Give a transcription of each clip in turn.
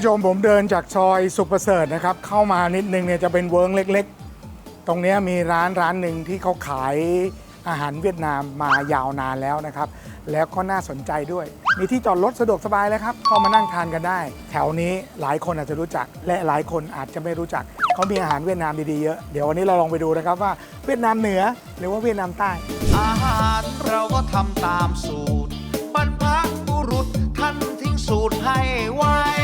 ผู้ชมผมเดินจากซอยสุขประเสริฐนะครับ เข้ามานิดนึงเนี่ยจะเป็นเวิร์งเล็กๆ ตรงนี้มีร้านร้านหนึ่งที่เขาขายอาหารเวียดนามมายาวนานแล้วนะครับ แล้วก็น่าสนใจด้วย มีที่จอดรถสะดวกสบายเลยครับเข้ามานั่งทานกันได้ แถวนี้หลายคนอาจจะรู้จัก และหลายคนอาจจะไม่รู้จักเขามีอาหารเวียดนามดีๆเยอะเดี๋ยววันนี้เราลองไปดูนะครับว่าเวียดนามเหนือหรือว่าเวียดนามใต้ อาหารเราก็ทำตามสูตรบรรพบุรุษท่านทิ้งสูตรให้ไว้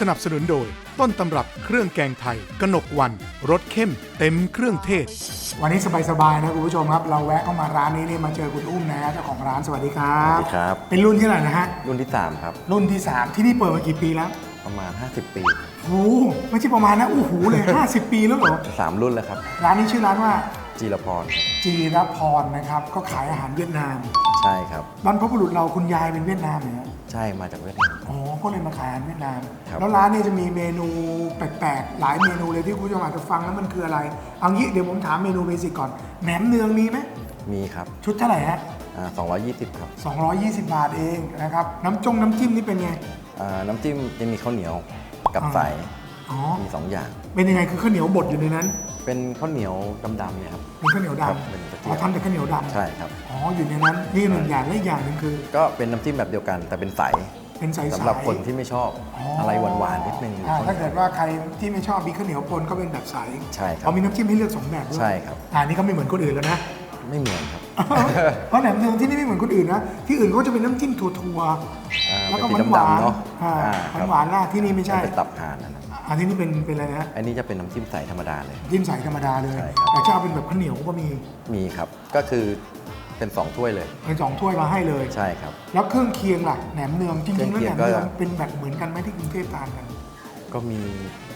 สนับสนุนโดย ต้นตำรับเครื่องแกงไทย กนกวันรสเข้ม เต็มเครื่องเทศ วันนี้สบายๆนะคุณผู้ชมครับ เราแวะเข้ามาร้านนี้นี่มาเจอคุณอุ้มนะฮะเจ้าของร้านสวัสดีครับสวัสดีครับ เป็นรุ่นที่ไหนนะฮะรุ่นที่ 3 ครับ รุ่นที่3ที่นี่เปิดมากี่ปีแล้วประมาณ 50 ปี โอ้โหไม่ใช่ประมาณนะโอ้โหเลย 50 ปีแล้วเหรอ3 รุ่นแล้วครับ ร้านนี้ชื่อร้านว่าจีรพร จีรพรนะครับก็ขายอาหารเวียดนาม ใช่ครับ บรรพบุรุษเราคุณยายเป็นเวียดนามเนี่ยใช่มาจากเวียดนาม อ๋อก็เลยมาขายอาหารเวียดนาม ครับ แล้วร้านนี้จะมีเมนูแปลกๆ หลายเมนูเลยที่คุณผู้ชมอาจจะฟังแล้วมันคืออะไร เอางี้เดี๋ยวผมถามเมนูเบสิกก่อน แหนมเนืองมีไหม มีครับชุดเท่าไหร่ฮะ อ่า220 ครับ220 บาทเองนะครับ น้ำจงน้ำจิ้มนี่เป็นไง อ่าน้ำจิ้มจะมีข้าวเหนียวกับใสอ๋อ มี 2 อย่าง เป็นยังไงคือข้าวเหนียวบดอยู่ในนั้น เป็นข้าวเหนียวดำๆเนี่ยครับ เป็นข้าวเหนียวครับดำเป็นกระเทีอ๋ยอมทำจากข้าวเหนียวดำใช่ครับ อ๋ออยู่ในนั้นนี่หนึ่งอย่างและอีกอย่างหนึ่งคือ ก็เป็นน้ำจิ้มแบบเดียวกัน แต่เป็นใสเป็นใสๆ สำหรับคนที่ไม่ชอบอะไรหวานๆนิดนึง อ่าถ้าเกิดว่าใครที่ไม่ชอบมีข้าวเหนียวปนก็เป็นแบบใสใช่ครับเอามีน้ำจิ้มให้เลือกสองแบบด้วยใช่ครับ อ่านี่ก็ไม่เหมือนคนอื่นแล้วนะ ไม่เหมือนครับ เพราะแหนมเนืองที่นี่ไม่เหมือนคนอื่นนะ ที่อื่นเขาจะเป็นน้ำจิ้มถั่วอ่าๆแล้วก็หเป็นวานหวานสีดำๆเนอะอ่าอ่าครับ หวานๆล่ะที่นี่ไม่ใช่เป็นตับห่านนะนะ อันนี้นี่เป็นเป็นอะไรนะอันนี้จะเป็นน้ำจิ้มใสธรรมดาเลย จิ้มใสธรรมดาเลย ใช่ครับ แต่จะเอาเป็นแบบข้าวเหนียวก็มีมีครับ ก็คือเป็นสองถ้วยเลย เป็นสองถ้วยมาให้เลย ใช่ครับ แล้วเครื่องเคียงล่ะแหนมเนืองจริงๆแล้วเครื่แหนองมเคียงก็เนืองเป็นแบบเหมือนกันไหมที่กรุงเทพทานกันก็มี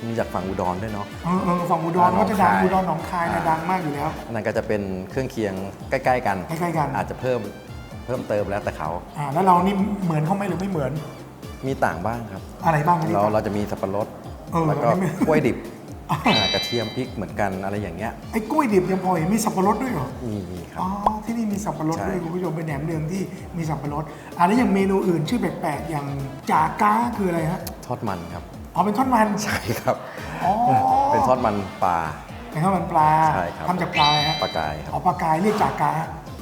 มีจากฝั่งอุดรด้วยเนาะ เออเออฝั่งอุดรอ่าก็จะดังหนองคายอุดรหนองคายนะอ่า ดังมากอยู่แล้ว อันนั้นก็จะเป็นเครื่องเคียงใกล้ ๆ กัน ใกล้ๆกัน อาจจะเพิ่มเพิ่มเติมแล้วแต่เขา อ่าแล้วเรานี่เหมือนเขาไหมหรือไม่เหมือนมีต่างบ้างครับ อะไรบ้างอันนี้เราครับเราจะมีสับปะรด เออแล้วก็อันนี้ไม่กล้วยดิบอ้าว อ่ากระเทียมพริกเหมือนกันอะไรอย่างเงี้ยไอ้กล้วยดิบยังพอเห็นมีสับปะรดด้วยเหรอ มีมีครับอ๋อที่นี่มีสับปะรดใช่ ด้วยคุณผู้ชมเป็นแหนมเนืองที่มีสับปะรดอันนี้ยังเมนูอื่นชื่อแปลกๆ อย่างจาก้าคืออะไรฮะทอดมันครับอ๋อเป็นทอดมัน ใช่ครับ อ๋อ เป็นทอดมันปลา เป็นทอดมันปลาใช่ครับทำจากปลาอะไรฮะปลากายครับ อ๋อปลากายเรียกจาก้า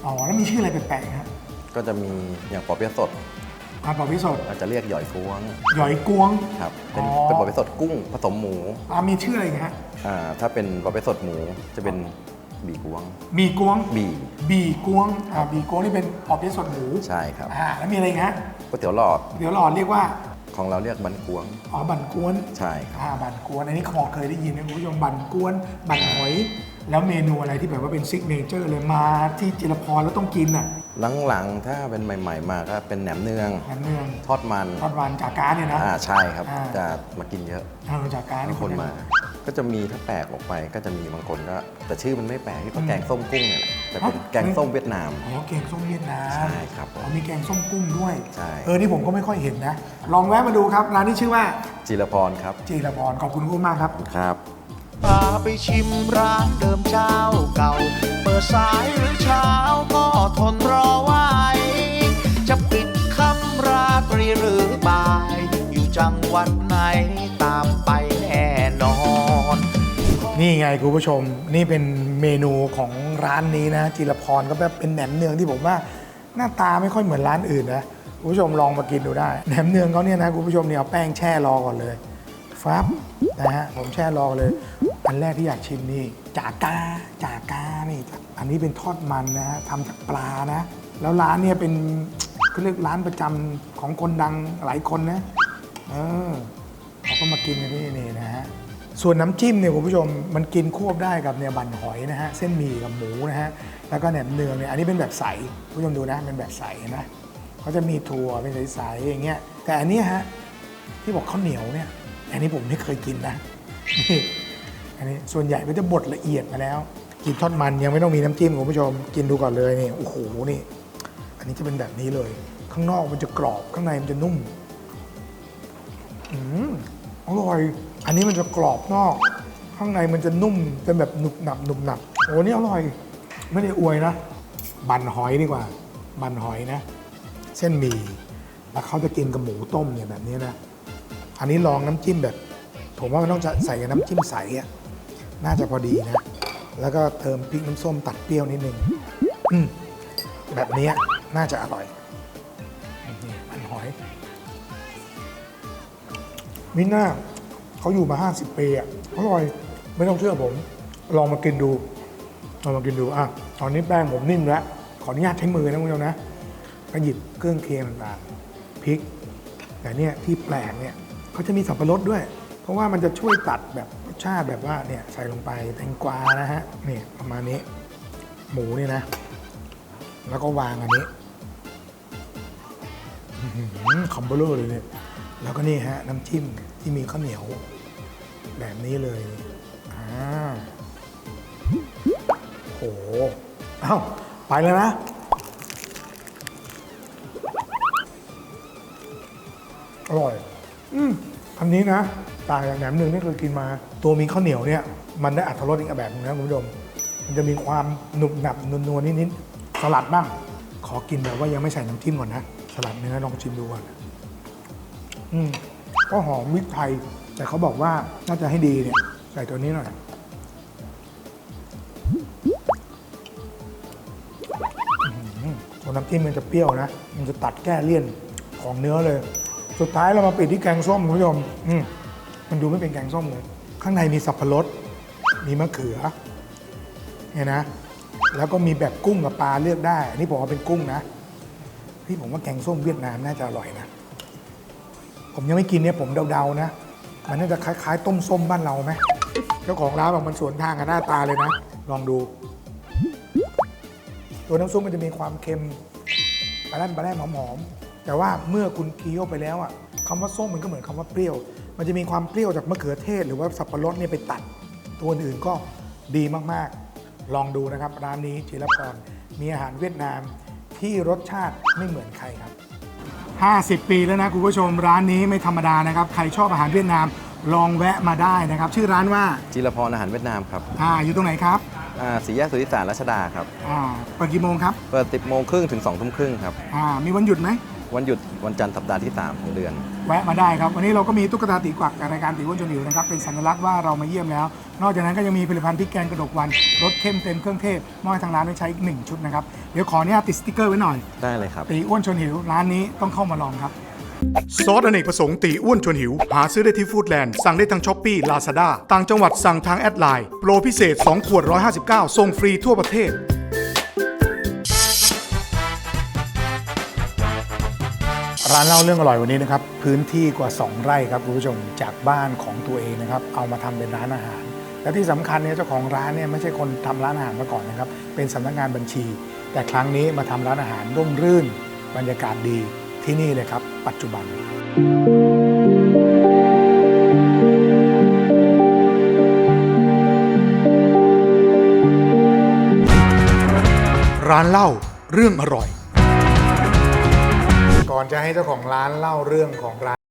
อ๋อแล้วมีชื่ออะไรแปลกๆฮะก็จะมีอย่างปอเปี๊ยะสด ปลาปลาพิสดอาจจะเรียกหย่อยฟ้วงหยอยกวง ครับ เป็นอ๋อ เป็นปอเปี๊ยะสดกุ้งผสมหมูอ่ามีชื่ออะไรอีกฮะอ่าถ้าเป็นปอเปี๊ยะสดหมูจะเป็นบีกวง มีกวงบี บีกวงอ่าบีกวงนี่เป็นปอบเปี๊ยะสดหมูใช่ครับอ่าแล้วมีอะไรอีกฮะก๋วยเตี๋ยวหลอดเดี๋ยวหลอดเรียกว่าของเราเรียกบันกวงอ๋อบั่นกวนใช่ครับอ่าบั่นกวนอันนี้ขอเคยได้ยินนะคุณผู้ชมบั่นกวนบั่นหอย แล้วเมนูอะไรที่แบบว่าเป็นซิกเนเจอร์เลยมาที่จิรพรแล้วต้องกินอะหลังๆถ้าเป็นใหม่ ๆ มาก็เป็นแหนมเนือง แหนมเนืองทอดมันทอดหวานจากกาเนี่ยนะอ่าใช่ครับ อ่า จะมากินเยอะเออจากกาบานี่งคนมา ก็จะมีถ้าแปลกออกไปก็จะมีบางคนก็ แต่ชื่อมันไม่แปลกที่ก็แกงส้มกุ้งเนี่ยแหละแต่เป็นแกงส้มเวียดนาม อ๋อแกงส้มเวียดนามใช่ครับผมอ๋อมีแกงส้มกุ้งด้วย ใช่ เออ นี่ผมก็ไม่ค่อยเห็นนะ ลองแวะมาดูครับ ร้านนี้ชื่อว่าจิรพรครับจิรพรขอบคุณคุณมากครับ ครับ พาไปชิมร้านเดิมเจ้าเก่า เปิดสายหรือเช้าก็ทนรอไว้ จะปิดคำราตรีหรือบ่าย อยู่จังหวัดไหนตามไปแน่นอน นี่ไงคุณผู้ชมนี่เป็นเมนูของร้านนี้นะจิรพรก็แบบเป็นแหนมเนืองที่ผมว่า หน้าตาไม่ค่อยเหมือนร้านอื่นนะคุณผู้ชมลองมากินดูได้แหนมเนืองเขาเนี่ยนะคุณผู้ชมเนี่ยเอาแป้งแช่รอก่อนเลยฟับนะฮะผมแช่รอก่อนเลย อันแรกที่อยากชิมนี่จากาจากานี่อันนี้เป็นทอดมันนะฮะทำจากปลานะ แล้วร้านเนี่ยเป็นเขาเรียกร้านประจำของคนดังหลายคนนะเออเขาก็มากินกันที่นี่นะฮะส่วนน้ำจิ้มเนี่ยคุณผู้ชมมันกินควบได้กับเนี่ยบั่นหอยนะฮะเส้นหมี่กับหมูนะฮะแล้วก็แหนมเนืองเนี่ยอันนี้เป็นแบบใสคุณผู้ชมดูนะเป็นแบบใสนะเขาจะมีถั่วเป็นใสๆอย่างเงี้ยแต่อันนี้ฮะที่บอกข้าวเหนียวเนี่ยอันนี้ผมไม่เคยกินนะนี่ อันนี้ส่วนใหญ่ก็จะบดละเอียดมาแล้ว กินทอดมันยังไม่ต้องมีน้ำจิ้มคุณผู้ชม กินดูก่อนเลยนี่โอ้โหนี่ อันนี้จะเป็นแบบนี้เลย ข้างนอกมันจะกรอบข้างในมันจะนุ่มอืมอร่อย อันนี้มันจะกรอบนอก ข้างในมันจะนุ่มเป็นแบบหนุบหนับหนุบหนับโอ้นี่อร่อย ไม่ได้อวยนะ บันหอยดีกว่า บันหอยนะ เส้นหมี่แล้วเขาจะกินกับหมูต้มเนี่ยแบบนี้นะ อันนี้ลองน้ำจิ้มแบบ ผมว่ามันต้องใส่กับน้ำจิ้มใสอะ น่าจะพอดีนะ แล้วก็เติมพริกน้ำส้มตัดเปรี้ยวนิดนึงอืมแบบนี้น่าจะอร่อยนี่มันหอยมิน่าเขาอยู่มา 50 ปีอะอร่อย ไม่ต้องเชื่อผม ลองมากินดูลองมากินดูอะตอนนี้แป้งผมนิ่มแล้ว ขออนุญาตใช้มือนะคุณผู้ชมนะก็หยิบเครื่องเคียงต่างๆพริก แต่เนี่ยที่แปลกเนี่ยเขาจะมีสับปะรดด้วย เพราะว่ามันจะช่วยตัดแบบ ชาติแบบว่าเนี่ยใส่ลงไปแตงกวานะฮะนี่ประมาณนี้ หมูนี่นะ แล้วก็วางอันนี้คอมเบลอเลยเนี่ยแล้วก็นี่ฮะน้ำจิ้มที่มีข้าวเหนียว แบบนี้เลยอ่าโหเอ้าไปแล้วนะอร่อย อืมอันนี้นะ ต่างจากแหนมหนึ่งที่เคยกินมา ตัวมีข้าวเหนียวเนี่ยมันได้อัตรสอีกแบบหนึงนะคุณผู้ชมมันจะมีความหนุบหนับนวลๆนิดๆสลัดบ้าง ขอกินแบบว่ายังไม่ใส่น้ำจิ้มก่อนนะสลัดเนื้อลองชิมดูก่อนอืมก็หอมพริกไทย แต่เขาบอกว่าน่าจะให้ดีเนี่ยใส่ตัวนี้หน่อยอื้อหือตัวน้ำจิ้มมันจะเปรี้ยวนะ มันจะตัดแก้เลี่ยนของเนื้อเลย สุดท้ายเรามาปิดที่แกงส้มคุณผู้ชมอืม มันดูไม่เป็นแกงส้มเลย ข้างในมีสับปะรด มีมะเขือเนี่ยนะ แล้วก็มีแบบกุ้งกับปลาเลือกได้ อันนี้ผมว่าเป็นกุ้งนะ พี่ผมว่าแกงส้มเวียดนามน่าจะอร่อยนะ ผมยังไม่กินเนี่ยผมเดาๆนะ มันน่าจะคล้ายๆ ต้มส้มบ้านเราไหมเจ้าของร้านบอกมันสวนทางกับหน้าตาเลยนะ ลองดู ตัวน้ำซุปมันจะมีความเค็มปลาแรมปลาแรมหอมๆแต่ว่าเมื่อคุณเคี้ยวไปแล้วอะคำว่าส้มมันก็เหมือนคำว่าเปรี้ยว มันจะมีความเปรี้ยวจากมะเขือเทศ หรือว่าสับปะรดเนี่ยไปตัด ตัวอื่นก็ดีมากๆ ลองดูนะครับ ร้านนี้จิรพรมีอาหารเวียดนามที่รสชาติไม่เหมือนใครครับ 50 ปีแล้วนะคุณผู้ชมร้านนี้ไม่ธรรมดานะครับ ใครชอบอาหารเวียดนามลองแวะมาได้นะครับ ชื่อร้านว่าจิรพรอาหารเวียดนามครับอ่าอยู่ตรงไหนครับอ่าสีแยกสุทธิสารรัชดาครับอ่าเปิดกี่โมงครับเปิด 10โมงครึ่งถึง2ทุ่มครึ่งครับอ่ามีวันหยุดไหม วันหยุดวันจันทร์สัปดาห์ที่ 3 ของเดือน แวะมาได้ครับ วันนี้เราก็มีตุ๊กตาตีกวักจากรายการตีอ้วนจนหิวนะครับ เป็นสัญลักษณ์ว่าเรามาเยี่ยมแล้ว นอกจากนั้นก็ยังมีผลิตภัณฑ์พริกแกงกระดกวันรสเข้มเต็มเครื่องเทศมอบให้ทางร้านได้ใช้อีกหนึ่งชุดนะครับ เดี๋ยวขออนุญาตติดสติ๊กเกอร์ไว้หน่อยได้เลยครับ ตีอ้วนชวนหิวร้านนี้ต้องเข้ามาลองครับ ซอสอเนกประสงค์ตีอ้วนชวนหิว หาซื้อได้ที่ฟู้ดแลนด์ สั่งได้ทางช้อปปี้ลาซาด้าต่างจังหวัดสั่งทางแอดไลน์โปรพิเศษ 2 ขวด 159ส่งฟรีทั่วประเทศ ร้านเล่าเรื่องอร่อยวันนี้นะครับพื้นที่กว่า 2 ไร่ครับคุณผู้ชมจากบ้านของตัวเองนะครับเอามาทำเป็นร้านอาหาร และที่สำคัญเนี่ยเจ้าของร้านเนี่ยไม่ใช่คนทำร้านอาหารมาก่อนนะครับเป็นสำนักงานบัญชี แต่ครั้งนี้มาทำร้านอาหารร่มรื่น บรรยากาศดีที่นี่เลยครับ ปัจจุบัน ร้านเหล้าเรื่องอร่อย อนจะให้เจ้าของร้านเล่าเรื่องของร้าน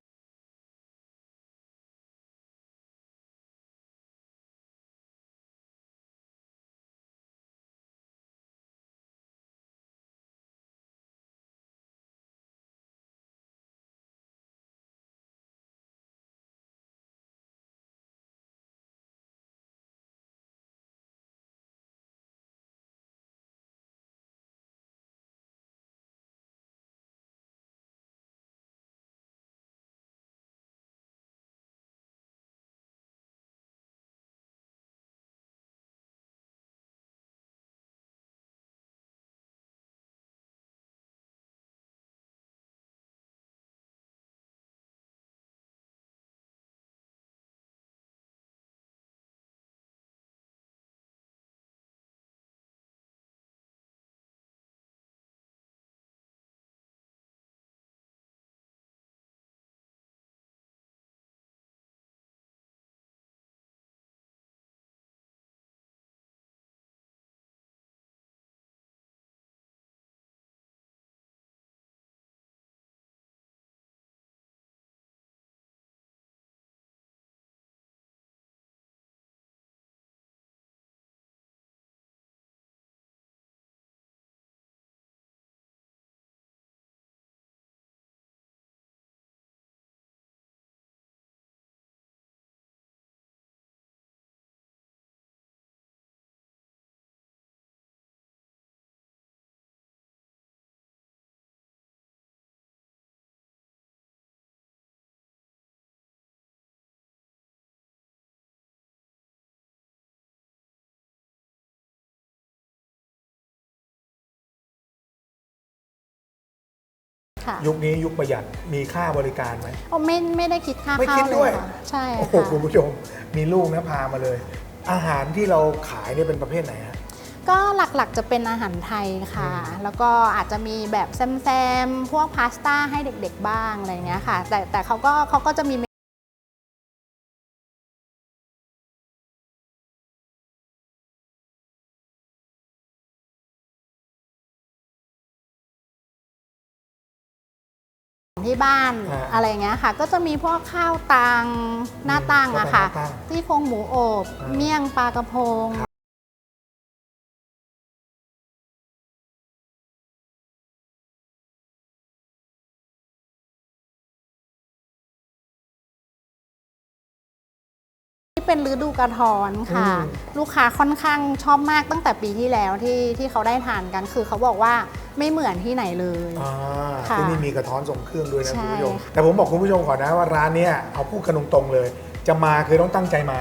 ค่ะยุคนี้ยุคประหยัดมีค่าบริการไหมโอ้ไม่ไม่ได้คิดค่าไม่เข้าคิดเลด้วยยค่ะใช่โอ้โหค่ะ คุณผู้ชมมีลูกนะพามาเลย อาหารที่เราขายเนี่ยเป็นประเภทไหนฮะ ก็หลักๆจะเป็นอาหารไทยค่ะแล้วก็อาจจะมีแบบแซมๆ พวกพาสต้าให้เด็กๆบ้างอะไรเงี้ยค่ะ แต่แต่เขาก็เขาก็จะมี ที่บ้านอ่าอะไรเงี้ยค่ะ ก็จะมีพวกข้าวตังหน้าตังอะค่ะข้าวตังหน้าตังที่โครงหมูอบ อ่าเมี่ยงปลากระพงที่ เป็นฤดูกระทอนค่ะอืมลูกค้าค่อนข้างชอบมากตั้งแต่ปีที่แล้วที่ที่เขาได้ทานกัน คือเขาบอกว่าไม่เหมือนที่ไหนเลยอ่าค่ะ ที่นี่มีกระท้อนส่งเครื่องด้วยนะใช่ คุณผู้ชม แต่ผมบอกคุณผู้ชมก่อนนะว่าร้านเนี้ยเอาพูดกันตรงๆเลย จะมาคือต้องตั้งใจมา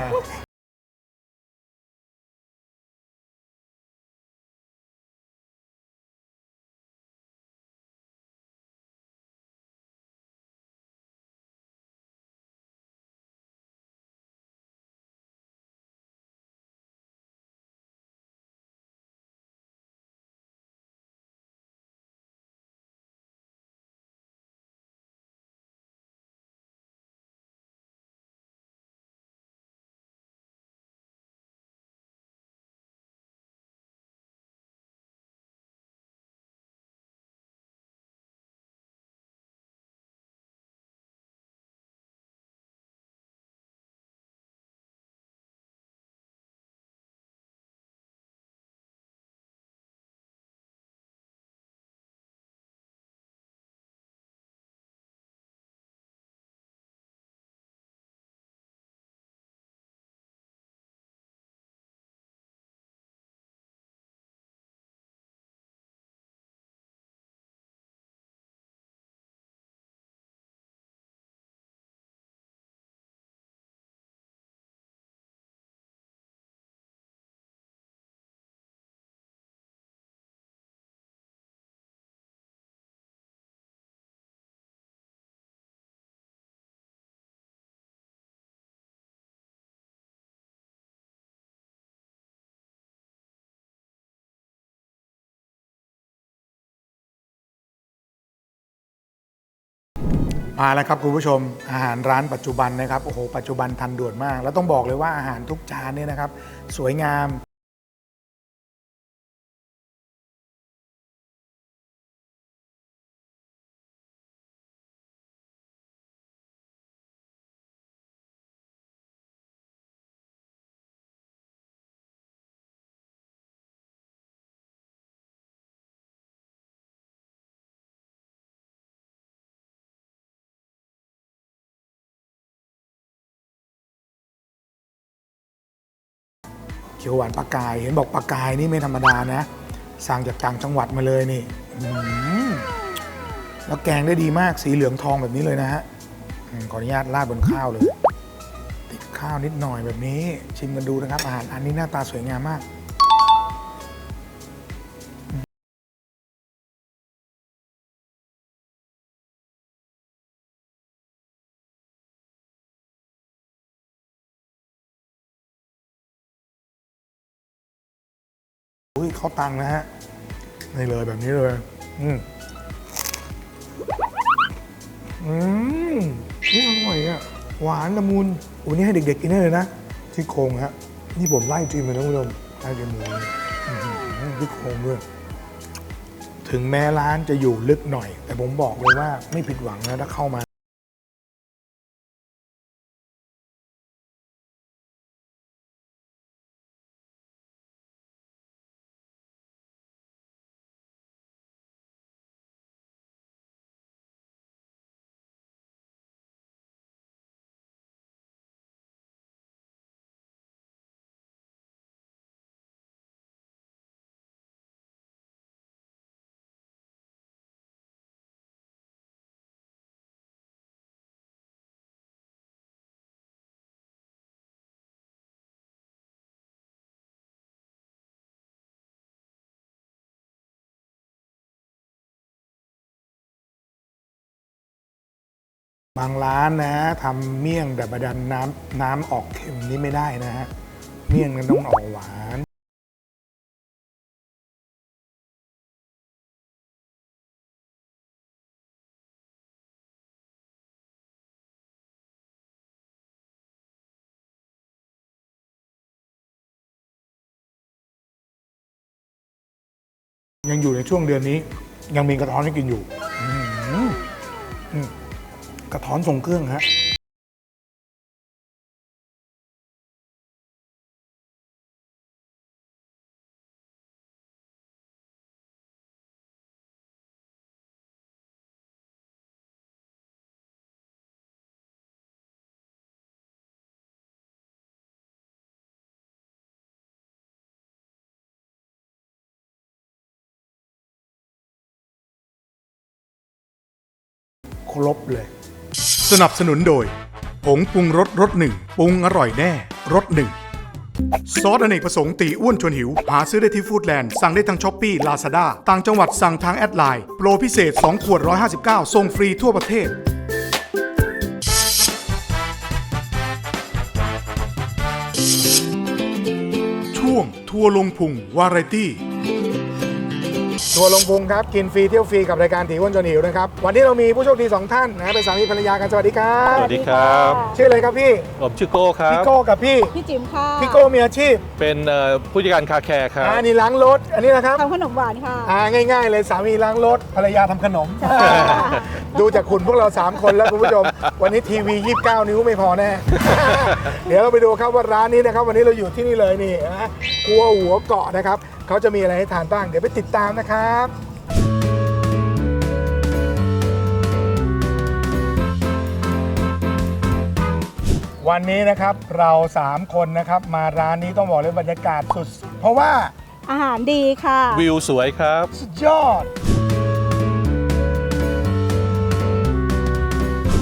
มาแล้วครับคุณผู้ชมอาหารร้านปัจจุบันนะครับโอ้โหปัจจุบันทันด่วนมาก แล้วต้องบอกเลยว่าอาหารทุกจานเนี่ยนะครับ สวยงาม ขียวหวานปลากาย เห็นบอกปลากายนี่ไม่ธรรมดานะ สั่งจากต่างจังหวัดมาเลยนี่อื้อหือแล้วแกงได้ดีมากสีเหลืองทองแบบนี้เลยนะฮะอืมขออนุญาตราดบนข้าวเลย ติดข้าวนิดหน่อยแบบนี้ ชิมกันดูนะครับ อาหารอันนี้หน้าตาสวยงามมาก ขาตังนะฮะนี่เลยแบบนี้เลย อืมอืมนี่อร่อยอะ หวานละมุนวันนี้ให้เด็กๆกินได้เลยนะที่โครงฮะนี่ผมไล่จิ้มเลยนะคุณผู้ชมไล่จิ้มหมูที่โครงด้วยถึงแม้ร้านจะอยู่ลึกหน่อย แต่ผมบอกเลยว่าไม่ผิดหวังนะถ้าเข้ามา บางร้านนะทำเมี่ยงแต่ประดันน้ำน้ำออกเค็มนี่ไม่ได้นะฮะเมี่ยงมันต้องออกหวานยังอยู่ในช่วงเดือนนี้ ยังมีกระท้อนให้กินอยู่ กระท้อนทรงเครื่องฮะครบเลย สนับสนุนโดย ผงปรุงรสรสหนึ่งปรุงอร่อยแน่รสหนึ่งซอสอเนกประสงค์ตีอ้วนชวนหิว หาซื้อได้ที่ฟู้ดแลนด์ สั่งได้ทางช้อปปี้ลาซาด้าต่างจังหวัดสั่งทางแอดไลน์ โปรพิเศษ 2 ขวด 159ส่งฟรีทั่วประเทศ ช่วงทัวร์ลงพุงวาไรตี้ ตัวลงพุงครับ กินฟรีเที่ยวฟรีกับรายการถีอ้วนจนหิวนะครับ วันนี้เรามีผู้โชคดี 2 ท่านนะเป็นสามีภรรยากัน สวัสดีครับสวัสดีครับ ชื่ออะไรครับพี่ ผมชื่อโก้ครัพี่บโก้กับพี่ พี่จิ๋มค่ะพี่โก้มีอาชีพเป็นเอ่อผู้จัดการคาแคร์ครับอ่านี่ล้างรถ อันนี้นะครับ ทำขนมหวานค่ะ อ่าง่าย ๆ เลยสามีล้างรถภรรยาทำขนมดูจากคุณพวกเรา 3 คนแล้วคุณผู้ชม วันนี้ทีวี 29 นิ้วไม่พอแน่ เดี๋ยวเราไปดูครับว่าร้านนี้นะครับ วันนี้เราอยู่ที่นี่เลยนี่นะครัวหัวเกาะนะครับเขาจะมีอะไรให้ทานบ้าง เดี๋ยวไปติดตามนะครับวันนี้นะครับเรา 3 คนนะครับมาร้านนี้ต้องบอกเลยบรรยากาศสุด เพราะว่าอาหารดีค่ะ วิวสวยครับ สุดยอด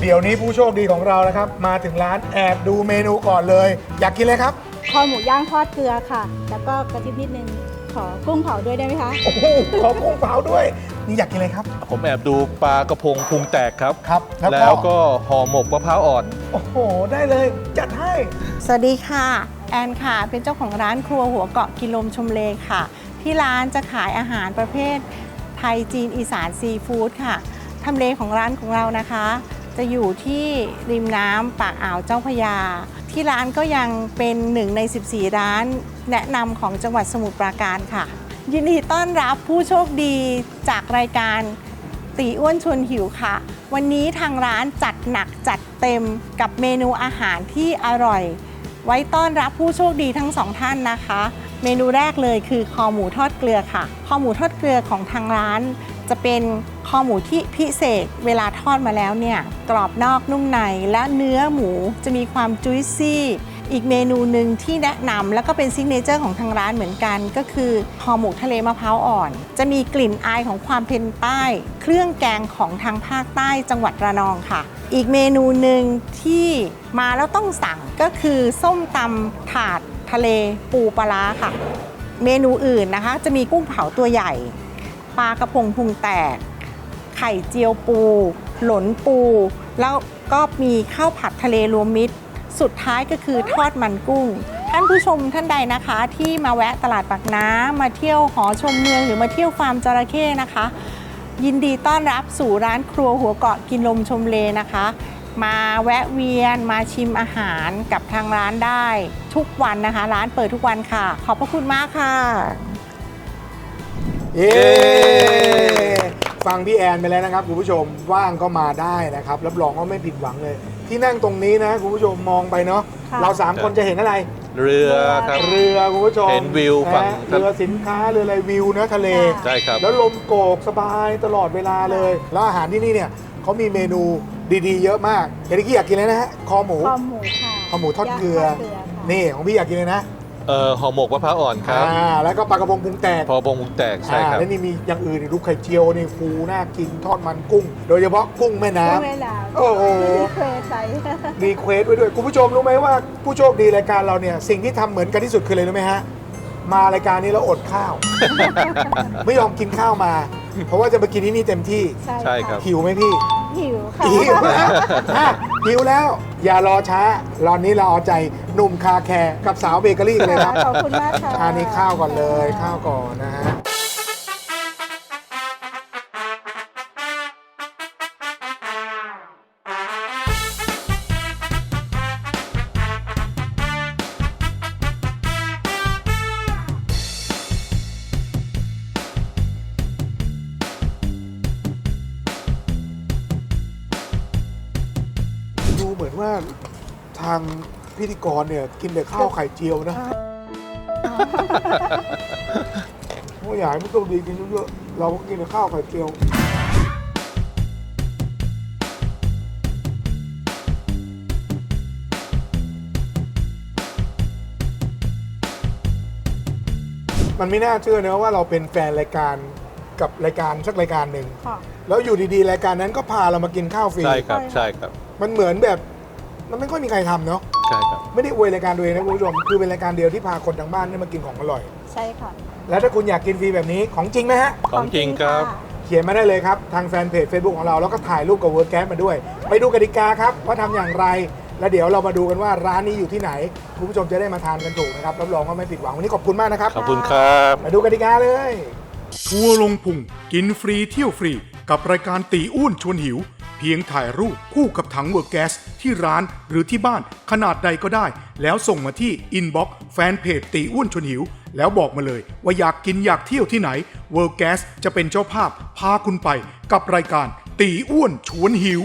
เดี๋ยวนี้ผู้โชคดีของเรานะครับ มาถึงร้านแอบดูเมนูก่อนเลย อยากกินเลยครับคอหมูย่างทอดเกลือค่ะ แล้วก็กระทิบนิดนึง ขอกุ้งเผาด้วยได้ไหมคะ โอ้โหขอกุ้งเผาด้วย นี่อยากกินเลยครับ ผมแอบดูปลากระพงพุงแตกครับ ครับแล้วแล้วก็ก็ห่อหมกมะพร้าวอ่อน โอ้โห ได้เลยจัดให้ สวัสดีค่ะ แอนค่ะ เป็นเจ้าของร้านครัวหัวเกาะกิโลมชมเลค่ะ ที่ร้านจะขายอาหารประเภท ไทยจีนอีสานซีฟู้ดค่ะทำเลของร้านของเรานะคะ จะอยู่ที่ริมน้ำปากอ่าวเจ้าพระยา ที่ร้านก็ยังเป็นหนึ่งใน 14 ร้านแนะนำของจังหวัดสมุทรปราการค่ะ ยินดีต้อนรับผู้โชคดีจากรายการตีอ้วนชวนหิวค่ะ วันนี้ทางร้านจัดหนักจัดเต็มกับเมนูอาหารที่อร่อย ไว้ต้อนรับผู้โชคดีทั้งสองท่านนะคะ เมนูแรกเลยคือคอหมูทอดเกลือค่ะ คอหมูทอดเกลือของทางร้าน จะเป็นคอหมูที่พิเศษเวลาทอดมาแล้วเนี่ยกรอบนอกนุ่มในและเนื้อหมูจะมีความจุยซี่ อีกเมนูหนึ่งที่แนะนำแล้วก็เป็นซิกเนเจอร์ของทางร้านเหมือนกัน ก็คือคอหมูทะเลมะพร้าวอ่อน จะมีกลิ่นอายของความเป็นใต้ เครื่องแกงของทางภาคใต้จังหวัดระนองค่ะ อีกเมนูหนึ่งที่มาแล้วต้องสั่งก็คือส้มตำถาดทะเลปูปลาร้าค่ะ เมนูอื่นนะคะ จะมีกุ้งเผาตัวใหญ่ ปลากระพงพุงแตก ไข่เจียวปู หลนปู แล้วก็มีข้าวผัดทะเลรวมมิตร สุดท้ายก็คือทอดมันกุ้ง ท่านผู้ชมท่านใดนะคะที่มาแวะตลาดปากน้ำมาเที่ยวหอชมเมืองหรือมาเที่ยวฟาร์มจระเข้นะคะ ยินดีต้อนรับสู่ร้านครัวหัวเกาะกินลมชมเลนะคะมาแวะเวียนมาชิมอาหารกับทางร้านได้ ทุกวันนะคะ ร้านเปิดทุกวันค่ะ ขอบพระคุณมากค่ะ เย้ฟังพี่แอนไปแล้วนะครับคุณผู้ชมว่างก็มาได้นะครับรับรองว่าไม่ผิดหวังเลย ที่นั่งตรงนี้นะคุณผู้ชมมองไปเนาะค่ะ เราสามคนจะเห็นอะไร เรือครับ เรือคุณผู้ชมเห็นวิวฝั่ง นะเรือสินค้าเรืออะไรวิวนะทะเล ใช่ครับ แล้วลมโกกสบายตลอดเวลาเลย แล้วอาหารที่นี่เนี่ยเขามีเมนูดีๆ เยอะมากเดี๋ยวนี้กี้อยากกินเลยนะฮะคอหมูคอหมูค่ะคอหมูทอดเกลือ ย่างทดเกลือค่ะนี่ของพี่อยากกินเลยนะ เอ่อห่อหมกมะพร้าวอ่อนครับอ่าแล้วก็ปลากระพงปรุงแตกพอพงพุงแตกใช่ครับ อ่าแล้วนี่มีอย่างอื่นอีกลูกไข่เจียวนี่ฟูน่ากินทอดมันกุ้ง โดยเฉพาะกุ้งแม่น้กุ้งแม่น้โอ้โหำเคยใส่ำรีเควสไว้ด้วยคุณผู้ชมรู้ไหมว่าผู้โชคดีรายการเราเนี่ยสิ่งที่ทำเหมือนกันที่สุดคืออะไรรู้ไหมฮะ มารายการนี้แล้วอดข้าว ไม่ยอมกินข้าวมา เพราะว่าจะมากินที่นี่เต็มที่ ใช่ครับ หิวไหมพี่ หิหิวค่ะ หิวแล้วอะหิวแล้ว อย่ารอช้า รอนนี้เราเอาใจหนุ่มคาแคร์กับสาวเบเกอรี่กันเลยครับขอบคุณมากค่ะทานนี้ข้าวก่อนเลย ข้าวก่อนนะฮะ ทางพิธีกรเนี่ย กินแต่ข้าวไข่เจียวนะผู้ใหญ่ไม่ต้องดีกินเยอะๆเราก็กินแต่ข้าวไข่เจียว มันไม่น่าเชื่อนะว่าเราเป็นแฟนรายการกับรายการสักรายการหนึ่ง ค่ะ แล้วอยู่ดีๆ รายการนั้นก็พาเรามากินข้าวฟรี ใช่ครับใช่ครับ มันเหมือนแบบ มันไม่ค่อยมีใครทำเนาะใช่ครับ ไม่ได้อวยรายการตัวเองนะคุณผู้ชมคือเป็นรายการเดียวที่พาคนทางบ้านได้มากินของอร่อย ใช่ค่ะ แล้วถ้าคุณอยากกินฟรีแบบนี้ของจริงไหมฮะ ของจริงครับะเขียนมาได้เลยครับ ทางแฟนเพจ Facebook ของเราแล้วก็ถ่ายรูปกับเวิร์กแก๊สมาด้วย ไปดูกติกาครับว่าทำอย่างไร แล้วเดี๋ยวเรามาดูกันว่าร้านนี้อยู่ที่ไหนคุณผู้ชมจะได้มาทานกันถูกนะครับรับรองว่าไม่ผิดหวังวันนี้ขอบคุณมากนะครับขอบคุณครับ มาดูกติกาเลย ทัวร์ลงพุงกินฟรีเที่ยวฟรี กับรายการตีอ้วนชวนหิวเพียงถ่ายรูปคู่กับถังเวอร์แก๊สที่ร้านหรือที่บ้านขนาดใดก็ได้ แล้วส่งมาที่อินบ็อกซ์แฟนเพจตีอ้วนชวนหิว แล้วบอกมาเลยว่าอยากกินอยากเที่ยวที่ไหนเวอร์แก๊สจะเป็นเจ้าภาพพาคุณไปกับรายการตีอ้วนชวนหิว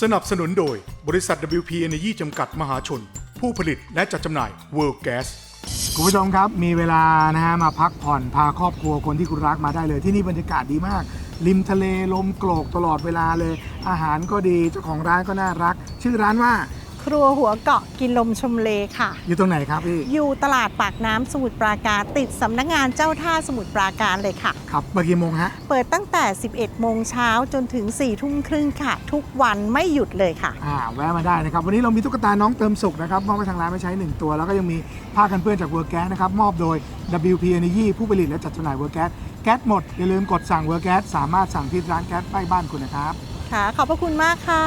สนับสนุนโดยบริษัท WP Energy จำกัดมหาชน ผู้ผลิตและจัดจำหน่าย World Gas คุณผู้ชมครับมีเวลานะฮะมาพักผ่อนพาครอบครัวคนที่คุณรักมาได้เลยที่นี่บรรยากาศดีมาก ริมทะเลลมโกรกตลอดเวลาเลย อาหารก็ดีเจ้าของร้านก็น่ารัก ชื่อร้านว่า ครัวหัวเกาะกินลมชมเลค่ะ อยู่ตรงไหนครับพี่ อยู่ตลาดปากน้ำสมุทรปราการติดสำนักงานเจ้าท่าสมุทรปราการเลยค่ะ ครับเปิดกี่โมงฮะ เปิดตั้งแต่ 11 โมงเช้าจนถึง 4 ทุ่มครึ่งค่ะ ทุกวันไม่หยุดเลยค่ะ อ่าแวะมาได้นะครับ วันนี้เรามีตุ๊กตาน้องเติมสุขนะครับมอบให้ทางร้านไปใช้ 1 ตัว แล้วก็ยังมีผ้ากันเปื้อนจากเวอร์แก๊สนะครับมอบโดย WP Energy ผู้ผลิตและจัดจำหน่ายเวอร์แก๊สแก๊สหมดอย่าลืมกดสั่งเวอร์แก๊สสามารถสั่งที่ร้านแก๊สใกล้บ้านคุณนะครับ ค่ะ ขอบพระคุณมากค่ะ